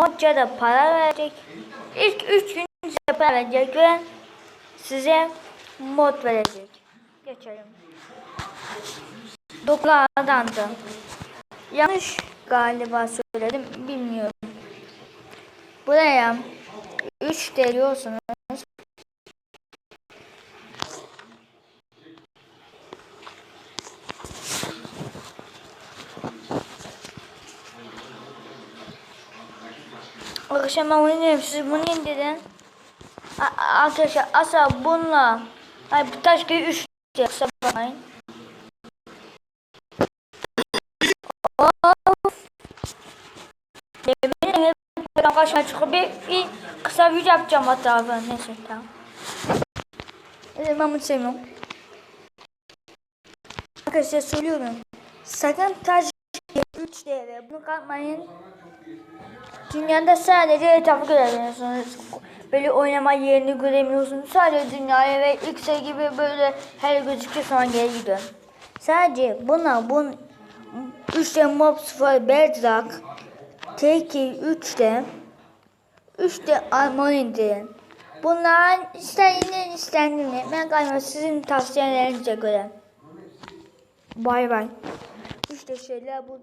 mod ya da para verecek. İlk 3 gün size para verecek ve size mod verecek. Geçelim. Dokulardandı. Yanlış galiba söyledim bilmiyorum. Buraya 3 deliyorsunuz. Arkadaşlar ben bunu indirim. Siz bunu. A- Arkadaşlar asla bununla Ay bu taş gibi 3 kusura bakmayın. Of. Benim hep arkadaşlar çıkıp bir, bir kısa video yapacağım hatta ben neyse tamam. Evet ben bunu sevmiyorum. Arkadaşlar söylüyorum. Sakın taş 3 devre bunu kalkmayın. Dünyada sadece etrafı görebiliyorsunuz. Böyle oynama yerini göremiyorsunuz. Sadece dünyaya ve X'e gibi böyle her gözüküyor sonra geri gidiyor. Sadece buna bun 3'te Mob 0 Bedrock Teki 3'te 3'te Armor indirin. Bunlar ister dinleyin. Ben galiba sizin tavsiyelerinize göre. Bay bay. İşte şeyler buradan.